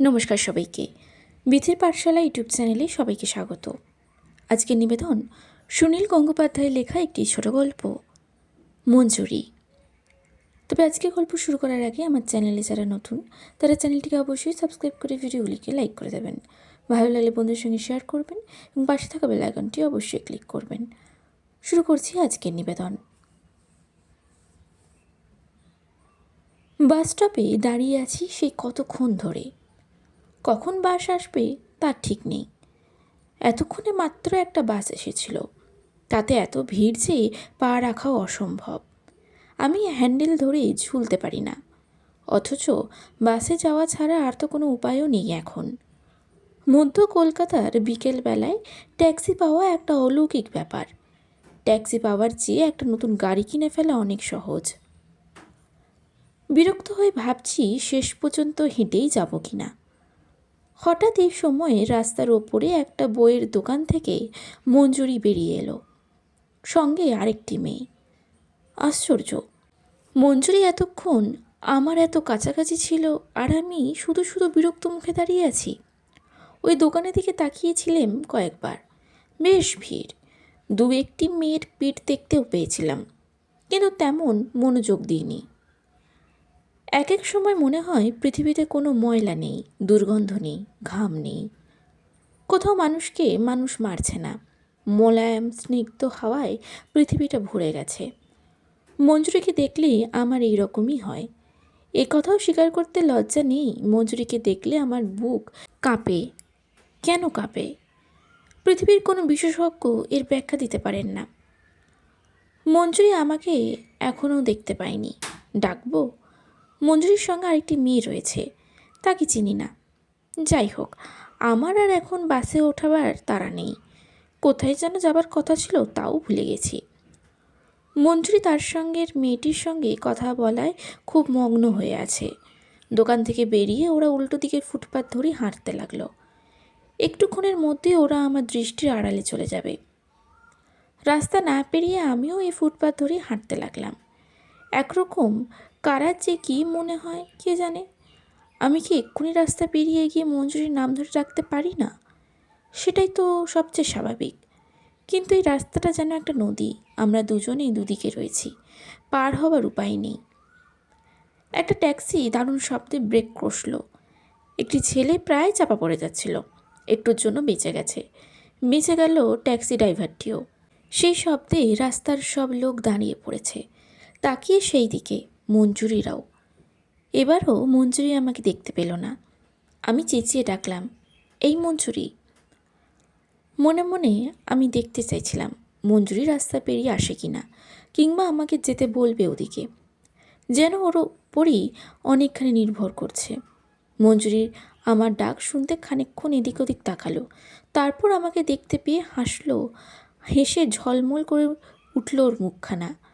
নমস্কার সবাইকে। বিথির পাঠশালা ইউটিউব চ্যানেলে সবাইকে স্বাগত। আজকের নিবেদন সুনীল গঙ্গোপাধ্যায়ের লেখা একটি ছোট গল্প, মঞ্জুরি। তবে আজকে গল্প শুরু করার আগে আমার চ্যানেলে যারা নতুন, তারা চ্যানেলটিকে অবশ্যই সাবস্ক্রাইব করে ভিডিওগুলিকে লাইক করে দেবেন। ভালো লাগলে বন্ধুর সঙ্গে শেয়ার করবেন এবং পাশে থাকা বেল আইকনটি অবশ্যই ক্লিক করবেন। শুরু করছি আজকের নিবেদন। বাস স্টপে দাঁড়িয়ে আছি সেই কতক্ষণ ধরে। কখন বাস আসবে তার ঠিক নেই। এতক্ষণে মাত্র একটা বাস এসেছিল। তাতে এত ভিড় যে পা রাখাও অসম্ভব। আমি হ্যান্ডেল ধরে ঝুলতে পারি না। অথচ বাসে যাওয়া ছাড়া আর তো কোনো উপায়ও নেই এখন। মধ্য কলকাতার বিকেলবেলায় ট্যাক্সি পাওয়া একটা অলৌকিক ব্যাপার। ট্যাক্সি পাওয়ার চেয়ে একটা নতুন গাড়ি কিনে ফেলা অনেক সহজ। বিরক্ত হয়ে ভাবছি শেষ পর্যন্ত হেঁটেই যাব কি না হঠাৎ এই সময়ে রাস্তার ওপরে একটা বইয়ের দোকান থেকে মঞ্জুরি বেরিয়ে এলো। সঙ্গে আরেকটি মেয়ে। আশ্চর্য। মঞ্জুরি এতক্ষণ আমার এত কাছাকাছি ছিল আর আমি শুধু শুধু বিরক্ত মুখে দাঁড়িয়ে আছি। ওই দোকানের দিকে তাকিয়েছিলাম কয়েকবার। বেশ ভিড়। দু একটি মেয়ের পিঠ দেখতেও পেয়েছিলাম। কিন্তু তেমন মনোযোগ দিইনি। এক এক সময় মনে হয় পৃথিবীতে কোনো ময়লা নেই, দুর্গন্ধ নেই, ঘাম নেই। কোথাও মানুষকে মানুষ মারছে না। মোলায়েম, স্নিগ্ধ হাওয়ায় পৃথিবীটা ভরে গেছে। মঞ্জুরিকে দেখলে আমার এই রকমই হয়। এ কথাও স্বীকার করতে লজ্জা নেই। মঞ্জুরিকে দেখলে আমার বুক কাঁপে। কেন কাঁপে? পৃথিবীর কোনো বিশেষজ্ঞ এর ব্যাখ্যা দিতে পারেন না। মঞ্জুরি আমাকে এখনও দেখতে পায়নি। ডাকবো? মঞ্জুরির সঙ্গে আরেকটি মেয়ে রয়েছে। তাকে চিনি না। যাই হোক, আমার আর এখন বাসে ওঠাবার তারা নেই। কোথায় যেন যাবার কথা ছিল, তাও ভুলে গেছি। মঞ্জুরি তার সঙ্গের মেয়েটির সঙ্গে কথা বলায় খুব মগ্ন হয়ে আছে। দোকান থেকে বেরিয়ে ওরা উল্টো দিকের ফুটপাত ধরে হাঁটতে লাগল। একটুক্ষণের মধ্যে ওরা আমার দৃষ্টির আড়ালে চলে যাবে। রাস্তা না পেরিয়ে আমিও এই ফুটপাত ধরে হাঁটতে লাগলাম। একরকম কারার যে কী মনে হয় কে জানে? আমি কি এক্ষুনি রাস্তা পেরিয়ে গিয়ে মঞ্জুরির নাম ধরে রাখতে পারি না? সেটাই তো সবচেয়ে স্বাভাবিক। কিন্তু এই রাস্তাটা যেন একটা নদী, আমরা দুজনেই দুদিকে রয়েছি, পার হবার উপায় নেই। একটা ট্যাক্সি দারুণ শব্দে ব্রেক কষল। একটি ছেলে প্রায় চাপা পড়ে যাচ্ছিল। একটুর জন্য বেঁচে গেছে। বেঁচে গেল ট্যাক্সি ড্রাইভারটিও। সেই শব্দে রাস্তার সব লোক দাঁড়িয়ে পড়েছে। তাকিয়ে সেই দিকে। মঞ্জুরিরাও। এবারও মঞ্জুরি আমাকে দেখতে পেল না। আমি চেঁচিয়ে ডাকলাম, এই মঞ্জুরি। মনে মনে আমি দেখতে চাইছিলাম, মঞ্জুরি রাস্তা পেরিয়ে আসে কি না, কিংবা আমাকে যেতে বলবে ওদিকে। যেন ওর ওপরই অনেকখানি নির্ভর করছে। মঞ্জুরির আমার ডাক শুনতে খানিকক্ষণ এদিক ওদিক তাকালো, তারপর আমাকে দেখতে পেয়ে হাসলো, হেসে ঝলমল করে উঠল ওর মুখখানা।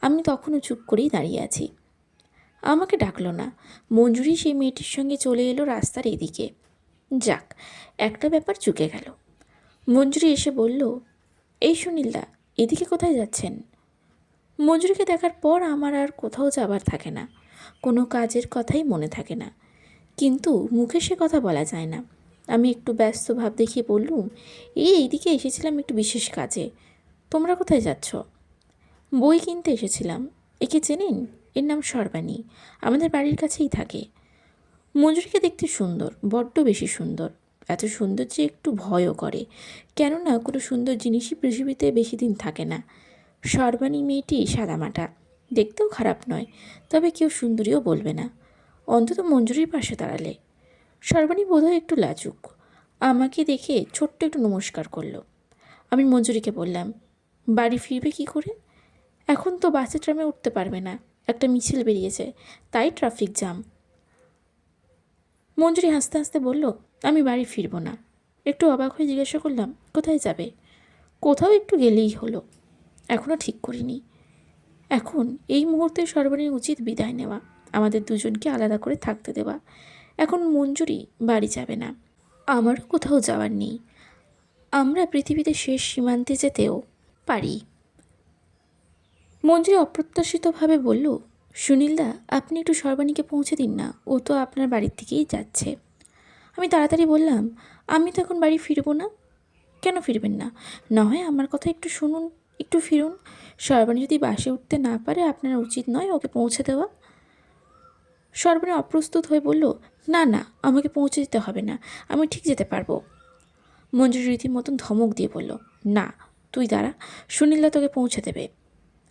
আমি তখনও চুপ করেই দাঁড়িয়ে আছি। আমাকে ডাকলো না। মঞ্জুরি সেই মেয়েটির সঙ্গে চলে এলো রাস্তার এদিকে। যাক, একটা ব্যাপার চুকে গেল। মঞ্জুরি এসে বলল, এই সুনীলদা, এদিকে কোথায় যাচ্ছেন? মঞ্জুরিকে দেখার পর আমার আর কোথাও যাবার থাকে না। কোনো কাজের কথাই মনে থাকে না। কিন্তু মুখে সে কথা বলা যায় না। আমি একটু ব্যস্ত ভাব দেখিয়ে বললুম, এই এইদিকে এসেছিলাম একটু বিশেষ কাজে। তোমরা কোথায় যাচ্ছ? বই কিনতে এসেছিলাম। একে চেনেন? এর নাম সর্বাণী। আমাদের বাড়ির কাছেই থাকে। মঞ্জুরিকে দেখতে সুন্দর, বড্ড বেশি সুন্দর। এত সুন্দর যে একটু ভয়ও করে। কেননা, কোনো সুন্দর জিনিসই পৃথিবীতে বেশি দিন থাকে না। সর্বাণী মেয়েটি সাদামাটা। দেখতেও খারাপ নয়, তবে কেউ সুন্দরীও বলবে না। অন্তত মঞ্জুরির পাশে দাঁড়ালে। সর্বাণী বোধহয় একটু লাজুক। আমাকে দেখে ছোট্ট একটু নমস্কার করল। আমি মঞ্জুরিকে বললাম, বাড়ি ফিরবে কি করে? এখন তো বাসে ট্রামে উঠতে পারবে না। একটা মিছিল বেরিয়েছে। তাই ট্রাফিক জ্যাম। মঞ্জুরি হাসতে হাসতে বলল, আমি বাড়ি ফিরব না। একটু অবাক হয়ে জিজ্ঞাসা করলাম, কোথায় যাবে? কোথাও একটু গেলেই হলো। এখনও ঠিক করিনি। এখন এই মুহূর্তে সর্বাণীর উচিত বিদায় নেওয়া। আমাদের দুজনকে আলাদা করে থাকতে দেওয়া। এখন মঞ্জুরি বাড়ি যাবে না। আমারও কোথাও যাওয়ার নেই। আমরা পৃথিবীতে শেষ সীমান্তে যেতেও পারি। মঞ্জুরি অপ্রত্যাশিতভাবে বলল, সুনীলদা, আপনি একটু সর্বাণীকে পৌঁছে দিন না, ও তো আপনার বাড়ির দিকেই যাচ্ছে। আমি তাড়াতাড়ি বললাম, আমি তো এখন বাড়ি ফিরবো না? কেন ফিরবেন না? না হয় আমার কথা একটু শুনুন, একটু ফিরুন। সর্বাণী যদি বাসে উঠতে না পারে, আপনার উচিত নয় ওকে পৌঁছে দেওয়া। সর্বাণী অপ্রস্তুত হয়ে বলল, না না, আমাকে পৌঁছে দিতে হবে না, আমি ঠিক যেতে পারব। মঞ্জুরি রীতিমতন ধমক দিয়ে বলল, না, তুই দাঁড়া, সুনীলদা তোকে পৌঁছে দেবে।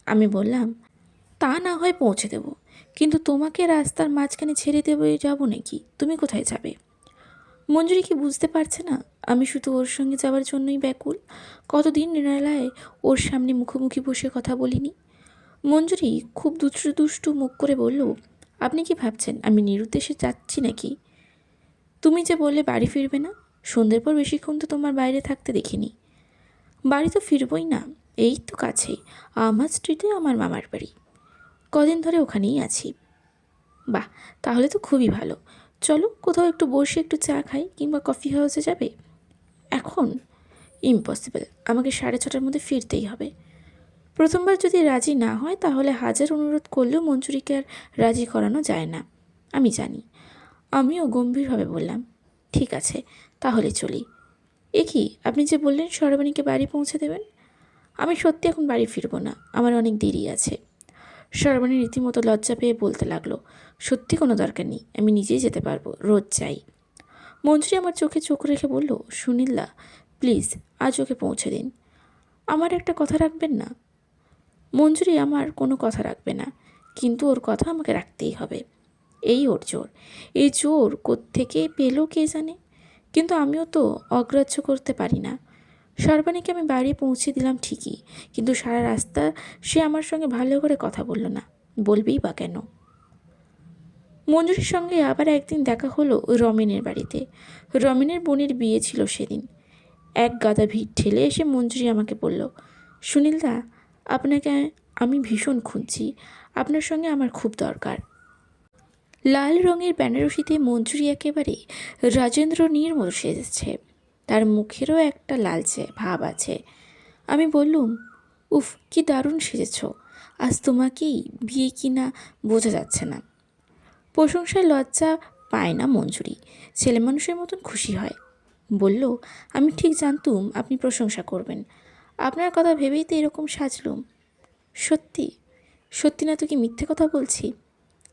আমি বললাম, তা না হয় পৌঁছে দেব। কিন্তু তোমাকে রাস্তার মাঝখানে ছেড়ে দেবে, যাব নাকি? তুমি কোথায় যাবে? মঞ্জুরি কি বুঝতে পারছে না? আমি শুধু ওর সঙ্গে যাওয়ার জন্যই ব্যাকুল। কতদিন নিরালায় ওর সামনে মুখোমুখি বসে কথা বলিনি। মঞ্জুরি খুব দুষ্টু দুষ্টু মুখ করে বলল, আপনি কি ভাবছেন, আমি নিরুদ্দেশে যাচ্ছি নাকি? তুমি যে বললে বাড়ি ফিরবে না? সন্ধ্যের পর বেশিক্ষণ তো তোমার বাইরে থাকতে দেখিনি। বাড়ি তো ফিরবই না। এই তো কাছেই, আমার স্ট্রিটে আমার মামার বাড়ি। কদিন ধরে ওখানেই আছি। বাহ, তাহলে তো খুবই ভালো। চলো কোথাও একটু বসে একটু চা খাই কিংবা কফি হাউসে যাবে? এখন? ইম্পসিবল, আমাকে সাড়ে ছটার মধ্যে ফিরতেই হবে। প্রথমবার যদি রাজি না হয়, তাহলে হাজার অনুরোধ করলেও মঞ্জুরিকে আর রাজি করানো যায় না। আমি জানি। আমিও গম্ভীরভাবে বললাম, ঠিক আছে, তাহলে চলি। এ কি, আপনি যে বললেন সরবাণীকে বাড়ি পৌঁছে দেবেন? আমি সত্যি এখন বাড়ি ফিরবো না, আমার অনেক দেরি আছে। সরবাণী রীতিমতো লজ্জা পেয়ে বলতে লাগল, সত্যি কোনো দরকার নেই, আমি নিজেই যেতে পারব, রোজ চাই মঞ্জুরি আমার চোখে চোখ রেখে বলল, সুনীলদা, প্লিজ, আজ ওকে পৌঁছে দিন। আমার একটা কথা রাখবেন না? মঞ্জুরি আমার কোনো কথা রাখবে না, কিন্তু ওর কথা আমাকে রাখতেই হবে। এই ওর জোর, এই জোর কোত্থেকে পেল কে জানে? কিন্তু আমিও তো অগ্রাহ্য করতে পারি না। সর্বাণীকে আমি বাড়ি পৌঁছে দিলাম ঠিকই, কিন্তু সারা রাস্তা সে আমার সঙ্গে ভালো করে কথা বলল না। বলবেই বা কেন? মঞ্জুরির সঙ্গে আবার একদিন দেখা হলো রমেনের বাড়িতে। রমেনের বোনের বিয়ে ছিল সেদিন। এক গাদা ভিড় ঠেলে এসে মঞ্জুরি আমাকে বলল, সুনীলদা, আপনাকে আমি ভীষণ খুঁজছি। আপনার সঙ্গে আমার খুব দরকার। লাল রঙের বেনারসিতে মঞ্জুরি একেবারে রাজেন্দ্র নীর মতো সেজেছে। তার মুখেরও একটা লালচে ভাব আছে। আমি বললুম, উফ, কি দারুণ সেজেছ। আজ তোমাকেই বিয়ে কি না বোঝা যাচ্ছে না। প্রশংসায় লজ্জা পায় না মঞ্জুরি। ছেলে মানুষের মতন খুশি হয়। বলল, আমি ঠিক জানতুম আপনি প্রশংসা করবেন। আপনার কথা ভেবেই তো এরকম সাজলুম। সত্যি? সত্যি না তো কি মিথ্যে কথা বলছি?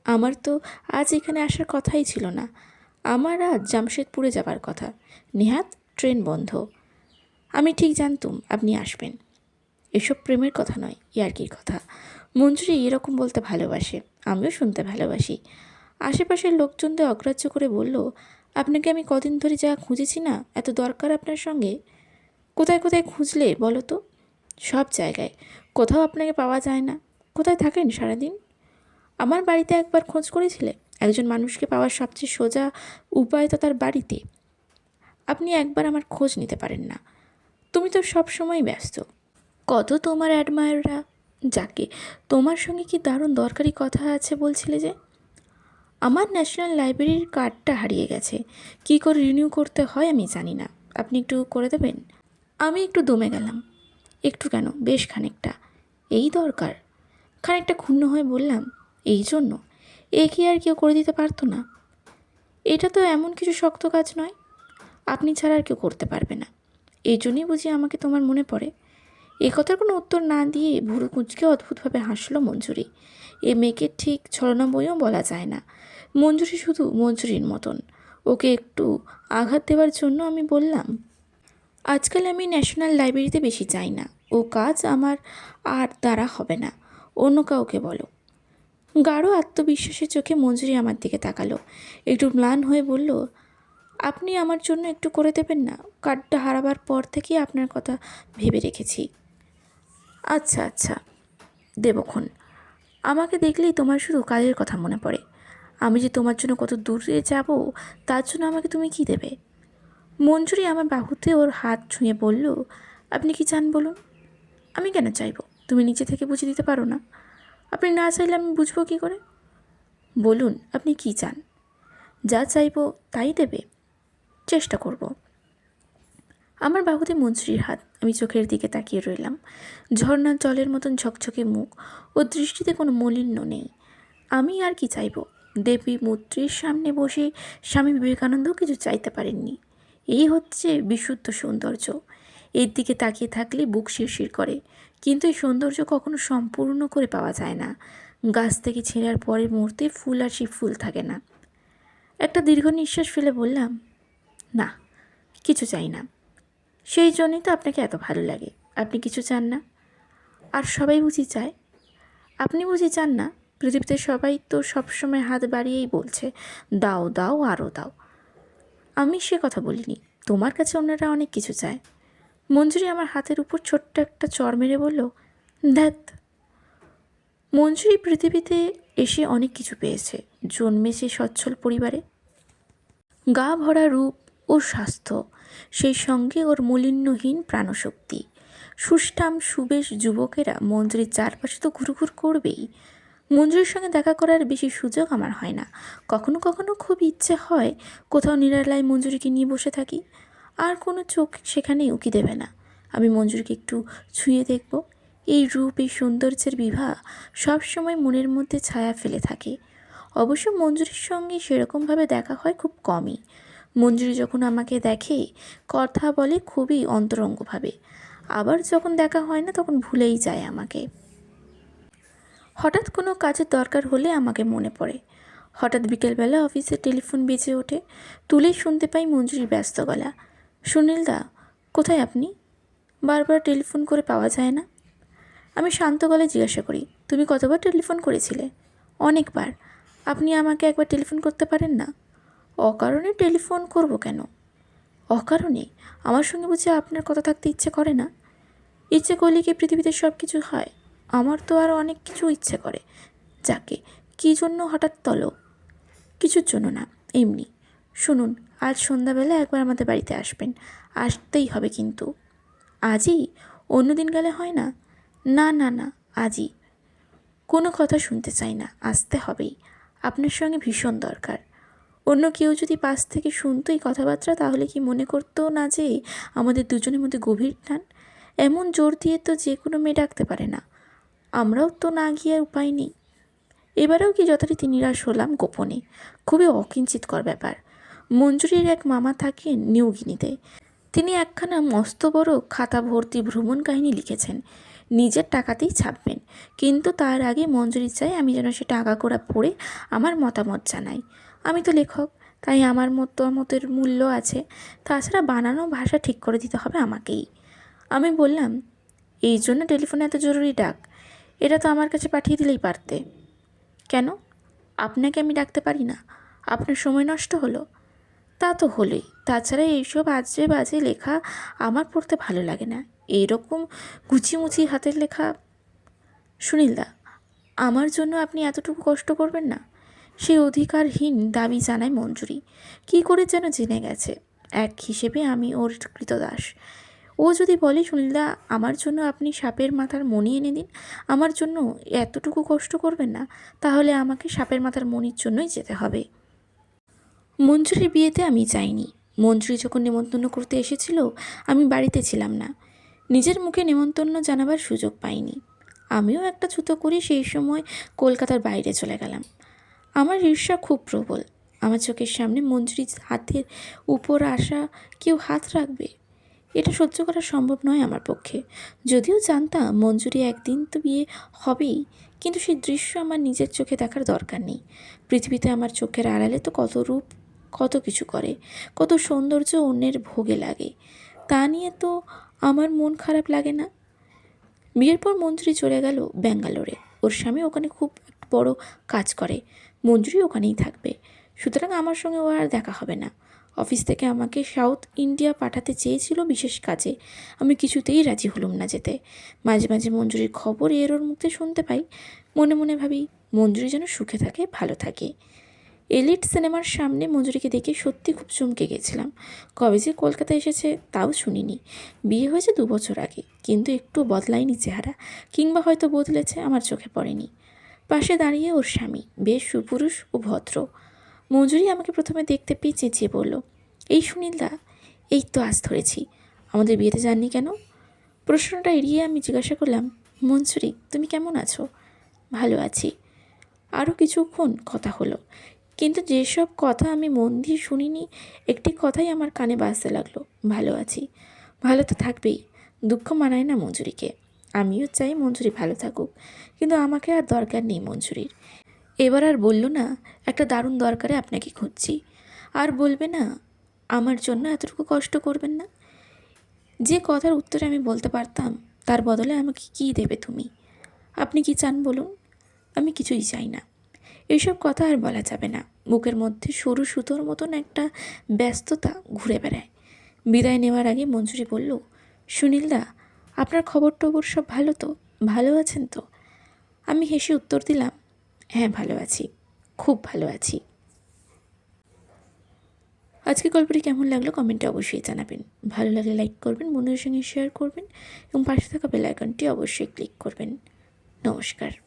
আমার তো আজ এখানে আসার কথাই ছিল না। আমার আজ জামশেদপুরে যাবার কথা। নেহাত ট্রেন বন্ধ। আমি ঠিক জানতুম আপনি আসবেন। এসব প্রেমের কথা নয়, ইয়ার্কির কথা। মঞ্জুরি এরকম বলতে ভালোবাসে, আমিও শুনতে ভালোবাসি। আশেপাশের লোকজনদের অগ্রাহ্য করে বলল, আপনাকে আমি কদিন ধরে যা খুঁজেছি না, এত দরকার আপনার সঙ্গে? কোথায় কোথায় খুঁজলে বলো তো? সব জায়গায়। কোথাও আপনাকে পাওয়া যায় না। কোথায় থাকেন সারাদিন? আমার বাড়িতে একবার খোঁজ করেছিলে? একজন মানুষকে পাওয়ার সবচেয়ে সোজা উপায় তো তার বাড়িতে। আপনি একবার আমার খোঁজ নিতে পারেন না। তুমি তো সব সময় ব্যস্ত। কত তোমার অ্যাডমায়াররা? যাকে, তোমার সঙ্গে কি দারুণ দরকারি কথা আছে বলছিলে যে? আমার ন্যাশনাল লাইব্রেরির কার্ডটা হারিয়ে গেছে। কী করে রিনিউ করতে হয় আমি জানি না। আপনি একটু করে দেবেন? আমি একটু দমে গেলাম। একটু কেন? বেশ খানিকটা। এই দরকার। খানিকটা ক্ষুণ্ণ হয়ে বললাম, এই জন্য? এ কি আর কেউ করে দিতে পারতো না? এটা তো এমন কিছু শক্ত কাজ নয়। আপনি ছাড়া আর কেউ করতে পারবে না। এই জন্যই বুঝি আমাকে তোমার মনে পড়ে। এ কথার কোনো উত্তর না দিয়ে ভুরু কুঁচকে অদ্ভুতভাবে হাসলো মঞ্জুরি। এ মেয়েকে ঠিক ছলনা বইও বলা যায় না। মঞ্জুরি শুধু মঞ্জুরির মতন। ওকে একটু আঘাত দেওয়ার জন্য আমি বললাম, আজকাল আমি ন্যাশনাল লাইব্রেরিতে বেশি যাই না। ও কাজ আমার আর দ্বারা হবে না। অন্য কাউকে বলো। গাঢ় আত্মবিশ্বাসের চোখে মঞ্জুরি আমার দিকে তাকালো। একটু ম্লান হয়ে বলল আপনি আমার জন্য একটু করে দেবেন না? কার্ডটা হারাবার পর থেকেই আপনার কথা ভেবে রেখেছি। আচ্ছা আচ্ছা। দেবক্ষণ আমাকে দেখলেই তোমার শুধু কাজের কথা মনে পড়ে। আমি যে তোমার জন্য কত দূরে যাব, তার জন্য আমাকে তুমি কি দেবে? মঞ্জুরি আমার বাহুতে ওর হাত ছুঁয়ে বলল, আপনি কি চান বলুন? আমি কেন চাইব? তুমি নিচে থেকে বুঝে দিতে পারো না। আপনি না চাইলে আমি বুঝব কী করে? বলুন, আপনি কি চান? যা চাইব তাই দেবে। চেষ্টা করব। আমার বাহুতে মঞ্জুরির হাত। আমি চোখের দিকে তাকিয়ে রইলাম। ঝর্ণার জলের মতন ঝকঝকে মুখ ও দৃষ্টিতে কোনো মলিন্য নেই। আমি আর কি চাইব? দেবী মূর্তির সামনে বসে স্বামী বিবেকানন্দও কিছু চাইতে পারেননি। এই হচ্ছে বিশুদ্ধ সৌন্দর্য। এর দিকে তাকিয়ে থাকলে বুক শিরশির করে। কিন্তু এই সৌন্দর্য কখনো সম্পূর্ণ করে পাওয়া যায় না। গাছ থেকে ছেঁড়ার পরের মুহূর্তে ফুল আর সেই ফুল থাকে না। একটা দীর্ঘ নিঃশ্বাস ফেলে বললাম না, কিছু চাই না। সেই জন্যই তো আপনাকে এত ভালো লাগে। আপনি কিছু চান না? আর সবাই বুঝি চায়। আপনি বুঝি চান না? পৃথিবীতে সবাই তো সবসময় হাত বাড়িয়েই বলছে, দাও দাও আরও দাও। আমি সে কথা বলিনি। তোমার কাছে অন্যরা অনেক কিছু চায়। মঞ্জুরি আমার হাতের উপর ছোট্ট একটা চর মেরে বলল ধ্যাত মঞ্জুরি পৃথিবীতে এসে অনেক কিছু পেয়েছে। জন্মেছে সচ্ছল পরিবারে। গা ভরা রূপ ও স্বাস্থ্য, সেই সঙ্গে ওর মলিন্যহীন প্রাণশক্তি। সুষ্ঠাম সুবেশ যুবকেরা মঞ্জুরির চারপাশে তো ঘুরঘুর করবেই। মঞ্জুরির সঙ্গে দেখা করার বেশি সুযোগ আমার হয় না। কখনো কখনো খুব ইচ্ছে হয় কোথাও নিরালায় মঞ্জুরিকে নিয়ে বসে থাকি। আর কোনো চোখ সেখানে উকি দেবে না। আমি মঞ্জুরিকে একটু ছুঁয়ে দেখব। এই রূপ, এই সৌন্দর্যের বিভা সবসময় মনের মধ্যে ছায়া ফেলে থাকে। অবশ্য মঞ্জুরির সঙ্গে সেরকমভাবে দেখা হয় খুব কমই। মঞ্জুরি যখন আমাকে দেখে, কথা বলে খুবই অন্তরঙ্গভাবে। আবার যখন দেখা হয় না, তখন ভুলেই যায় আমাকে। হঠাৎ কোনো কাজের দরকার হলে আমাকে মনে পড়ে। হঠাৎ বিকেলবেলা অফিসে টেলিফোন বেজে ওঠে, তুলেই শুনতে পাই মঞ্জুরি ব্যস্ত গলা। সুনীল দা, কোথায় আপনি? বারবার টেলিফোন করে পাওয়া যায় না? আমি শান্ত গলায় জিজ্ঞাসা করি, তুমি কতবার টেলিফোন করেছিলে? অনেকবার। আপনি আমাকে একবার টেলিফোন করতে পারেন না? অকারণে টেলিফোন করব কেন? অকারণে? আমার সঙ্গে বুঝি আপনার কথা থাকতে ইচ্ছে করে না? ইচ্ছে করলে কি পৃথিবীতে সব কিছু হয়? আমার তো আরও অনেক কিছু ইচ্ছে করে। যাকে? কী জন্য হঠাৎ তলো? কিছুর জন্য না, এমনি। শুনুন, আজ সন্ধ্যাবেলা একবার আমাদের বাড়িতে আসবেন। আসতেই হবে কিন্তু। আজই? অন্য দিন গেলে হয় না? না না না, আজই। কোনো কথা শুনতে চাই না, আসতে হবেই। আপনার সঙ্গে ভীষণ দরকার। অন্য কেউ যদি পাশ থেকে শুনতো এই কথাবার্তা, তাহলে কি মনে করতো না যে আমাদের দুজনের মধ্যে গভীর টান এমন জোর দিয়ে তো যে কোনো মেয়ে ডাকতে পারে না। আমরাও তো না গিয়ে উপায় নেই। এবারেও কি যথারীতি নিরাশ হলাম গোপনে। খুবই অকিঞ্চিতকর ব্যাপার। মঞ্জুরির এক মামা থাকেন নিউগিনিতে তিনি একখানা মস্ত বড় খাতা ভর্তি ভ্রমণ কাহিনী লিখেছেন। নিজের টাকাতেই ছাপবেন। কিন্তু তার আগে মঞ্জুরি চাই আমি যেন সে টাকা করা পড়ে আমার মতামত জানাই। আমি তো লেখক, তাই আমার মতামতের মূল্য আছে। তাছাড়া বানানো ভাষা ঠিক করে দিতে হবে আমাকেই। আমি বললাম, এই জন্য টেলিফোনে এত জরুরি ডাক? এটা তো আমার কাছে পাঠিয়ে দিলেই পারতে। কেন? আপনাকে আমি ডাকতে পারি না। আপনার সময় নষ্ট হলো। তা তো হলোই। তাছাড়া এইসব আজে বাজে লেখা আমার পড়তে ভালো লাগে না। এইরকম গুছিমুচি হাতের লেখা সুনীলদা, আমার জন্য আপনি এতটুকু কষ্ট করবেন না? সেই অধিকারহীন দাবি জানায় মঞ্জুরি। কী করে যেন জেনে গেছে। এক হিসেবে আমি ওর কৃতদাস। ও যদি বলে, সুনীলদা, আমার জন্য আপনি সাপের মাথার মণি এনে দিন। আমার জন্য এতটুকু কষ্ট করবেন না। তাহলে আমাকে সাপের মাথার মণির জন্যই যেতে হবে। মঞ্জুরির বিয়েতে আমি যাইনি। মঞ্জুরি যখন নেমন্তন্ন করতে এসেছিল, আমি বাড়িতে ছিলাম না। নিজের মুখে নেমন্তন্ন জানাবার সুযোগ পাইনি। আমিও একটা ছুতো করে সেই সময় কলকাতার বাইরে চলে গেলাম। আমার ঈর্ষা খুব প্রবল। আমার চোখের সামনে মঞ্জুরির হাতের উপর আসা কেউ হাত রাখবে? এটা সহ্য করা সম্ভব নয় আমার পক্ষে। যদিও জানতাম মঞ্জুরি একদিন তো বিয়ে হবেই, কিন্তু সেই দৃশ্য আমার নিজের চোখে দেখার দরকার নেই। পৃথিবীতে আমার চোখের আড়ালে তো কত রূপ, কত কিছু করে, কত সৌন্দর্য অন্যের ভোগে লাগে। তা নিয়ে তো আমার মন খারাপ লাগে না। বিয়ের পর মঞ্জুরি চলে গেল ব্যাঙ্গালোরে। ওর স্বামী ওখানে খুব বড় কাজ করে। মঞ্জুরি ওখানেই থাকবে। সুতরাং আমার সঙ্গে ও আর দেখা হবে না। অফিস থেকে আমাকে সাউথ ইন্ডিয়া পাঠাতে চেয়েছিল বিশেষ কাজে। আমি কিছুতেই রাজি হলুম না যেতে। মাঝে মাঝে মঞ্জুরির খবর এর ওর মুখে শুনতে পাই। মনে মনে ভাবি, মঞ্জুরি যেন সুখে থাকে, ভালো থাকে। এলিট সিনেমার সামনে মঞ্জুরিকে দেখে সত্যি খুব চমকে গেছিলাম। কবে যে কলকাতা এসেছে তাও শুনিনি। বিয়ে হয়েছে দু বছর আগে, কিন্তু একটু বদলায়নি চেহারা, কিংবা হয়তো বদলেছে, আমার চোখে পড়েনি। পাশে দাঁড়িয়ে ওর স্বামী, বেশ সুপুরুষ ও ভদ্র। মঞ্জুরি আমাকে প্রথমে দেখতে পেয়ে চেঁচিয়ে বলল, এই সুনীলদা, এই তো আজ ধরেছি। আমাদের বিয়েতে যাননি কেন? প্রশ্নটা এড়িয়ে আমি জিজ্ঞাসা করলাম, মঞ্জুরি, তুমি কেমন আছো? ভালো আছি। আরও কিছুক্ষণ কথা হলো, কিন্তু যেসব কথা আমি মন দিয়ে শুনিনি, একটি কথাই আমার কানে বাজতে লাগল, ভালো আছি। ভালো তো থাকবেই, দুঃখ মানায় না মঞ্জুরিকে। আমিও চাই মঞ্জুরি ভালো থাকুক, কিন্তু আমাকে আর দরকার নেই মঞ্জুরির। এবার আর বলল না, একটা দারুণ দরকারে আপনাকে খুঁজছি। আর বলবে না, আমার জন্য এতটুকু কষ্ট করবেন না? যে কথার উত্তরে আমি বলতে পারতাম, তার বদলে আমাকে কী দেবে তুমি? আপনি কি চান বলুন? আমি কিছুই চাই না। এসব কথা আর বলা যাবে না। বুকের মধ্যে সরু সুতোর মতন একটা ব্যস্ততা ঘুরে বেড়ায়। বিদায় নেওয়ার আগে মঞ্জুরি বলল, সুনীলদা আপনার খবর টবর সব ভালো তো? ভালো আছেন তো? আমি হেসে উত্তর দিলাম হ্যাঁ ভালো আছি, খুব ভালো আছি। আজকে গল্পটি কেমন লাগল কমেন্টে অবশ্যই জানাবেন। ভালো লাগলে লাইক করবেন বন্ধুদের সঙ্গে শেয়ার করবেন এবং পাশে থাকা বেল আইকনটি অবশ্যই ক্লিক করবেন। নমস্কার।